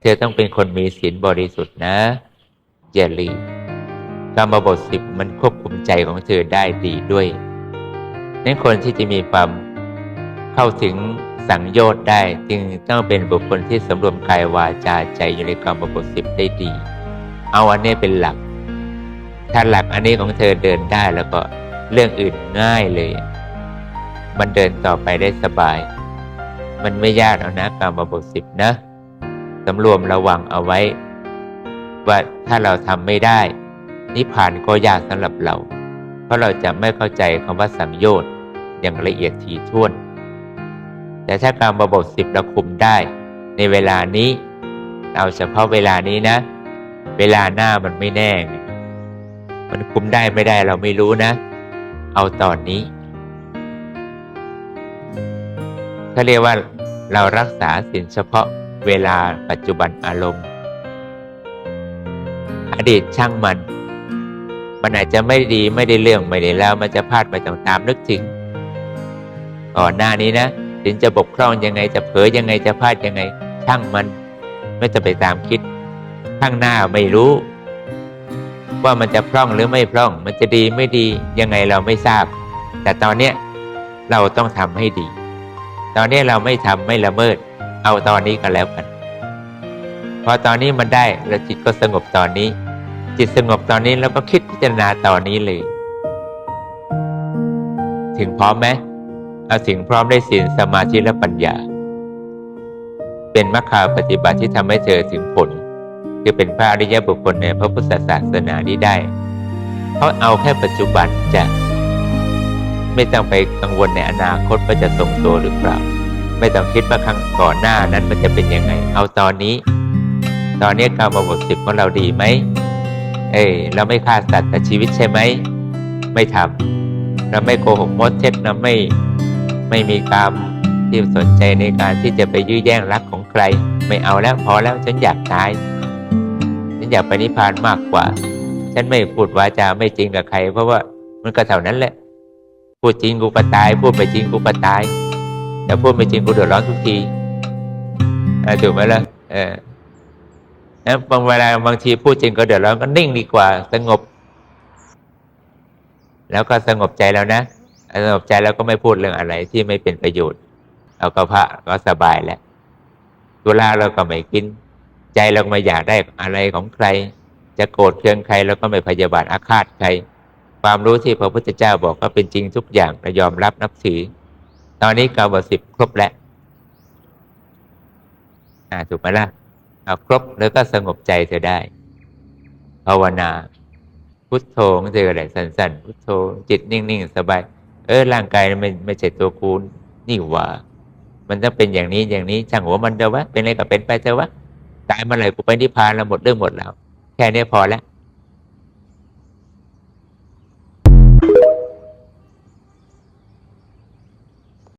เธอต้องเป็นคนมีศีลบริสุทธิ์นะอย่าลืมกรรมบทสิบมันควบคุมใจของเธอได้ดีด้วยนั้นคนที่จะมีความเข้าถึงสังโยชน์ได้ จึงต้องเป็นบุคคลที่สำรวมกายวาจาใจอยู่ในกรรมบทสิบได้ดี เอาอันนี้เป็นหลัก ถ้าหลักอันนี้ของเธอเดินได้แล้วก็เรื่องอื่นง่ายเลย มันเดินต่อไปได้สบาย มันไม่ยากเอานะกรรมบทสิบนะ สำรวมระวังเอาไว้ ว่าถ้าเราทำไม่ได้ นิพพานก็ยากสำหรับเรา เพราะเราจะไม่เข้าใจคำว่าสังโยชน์อย่างละเอียดถี่ถ้วน แต่ถ้าการบทสิบเราคุมได้ ในเวลานี้ เอาเฉพาะเวลานี้นะ เวลาหน้ามันไม่แน่ มันคุมได้ไม่ได้เราไม่รู้นะ เอาตอนนี้เขาเรียกว่าเรารักษาสินเฉพาะ เวลาปัจจุบันอารมณ์ อดีตช่างมัน มันอาจจะไม่ดีไม่ได้เรื่องไม่ได้แล้วมันจะพลาดไปต่ามๆนึกถึงก่อนหน้านี้นะสินจะบกพร่องยังไงจะเผลอยังไงจะพลาดยังไง ช่างมัน ไม่จะไปตามคิด ข้างหน้าไม่รู้ ว่ามันจะพร่องหรือไม่พร่อง มันจะดีไม่ดียังไงเราไม่ทราบ แต่ตอนเนี้ยเราต้องทำให้ดี ตอนนี้เราไม่ทำไม่ละเมิด เอาตอนนี้กันแล้วกัน พอตอนนี้มันได้แล้วจิตก็สงบตอนนี้ จิตสงบตอนนี้แล้วก็คิดพิจารณาตอนนี้เลย ถึงพร้อมไหมเอาถึงพร้อมได้ศีลสมาธิและปัญญา เป็นมรรคาปฏิบัติที่ทำให้เธอถึงผล คือเป็นพระอริยบุคคลในพระพุทธศาสนานี้ได้ เพราะเอาแค่ปัจจุบันจะ ไม่ต้องไปกังวลในอนาคตว่าจะทรงตัวหรือเปล่า ไม่ต้องคิดว่าครั้งก่อนหน้านั้นมันจะเป็นยังไง เอาตอนนี้ ตอนนี้กรรมบทสิบของเราดีไหมเอ้ยเราไม่ฆ่าสัตว์แต่ชีวิตใช่ไหม ไม่ทำเราไม่โกหกมดเท็จเราไม่ไม่มีกรรมที่สนใจในการที่จะไปยื้อแย่งรักของใคร ไม่เอาแล้วพอแล้วฉันอยากตาย ฉันอยากไปนิพพานมากกว่า ฉันไม่พูดวาจาไม่จริงกับใคร เพราะว่ามันก็เท่านั้นแหละ พูดจริงกูก็ตาย พูดไม่จริงกูก็ตาย แต่พูดไม่จริงกูเดือดร้อนทุกทีเออถูกไหมล่ะเออนะบางเวลาบางทีพูดจริงก็เดือดร้อนก็นิ่งดีกว่า สงบ แล้วก็สงบใจแล้วนะสงบใจแล้วก็ไม่พูดเรื่องอะไรที่ไม่เป็นประโยชน์เราก็พระก็สบายแล้วตุลาเราก็ไม่กิน ใจเราก็ไม่อยากได้อะไรของใคร จะโกรธเคืองใครเราก็ไม่พยาบาทอาฆาตใคร ความรู้ที่พระพุทธเจ้าบอกก็เป็นจริงทุกอย่างเรายอมรับนับถือ ตอนนี้เก้าบสิบครบแล้วอ่าถูกไหมล่ะเอาครบแล้วก็สงบใจเธอได้ ภาวนา พุทโธของเธออะไรสั้นๆ พุทโธจิตนิ่งๆ สบาย เออร่างกายไม่ไม่ใช่ตัวกูนี่ว่า มันต้องเป็นอย่างนี้อย่างนี้ช่างหัวมันเถอะวะเป็นอะไรก็เป็นไปเถอะวะตายเมื่อไหร่กูไปนิพพานแล้วหมดเรื่องหมดแล้ว แค่นี้พอแล้ว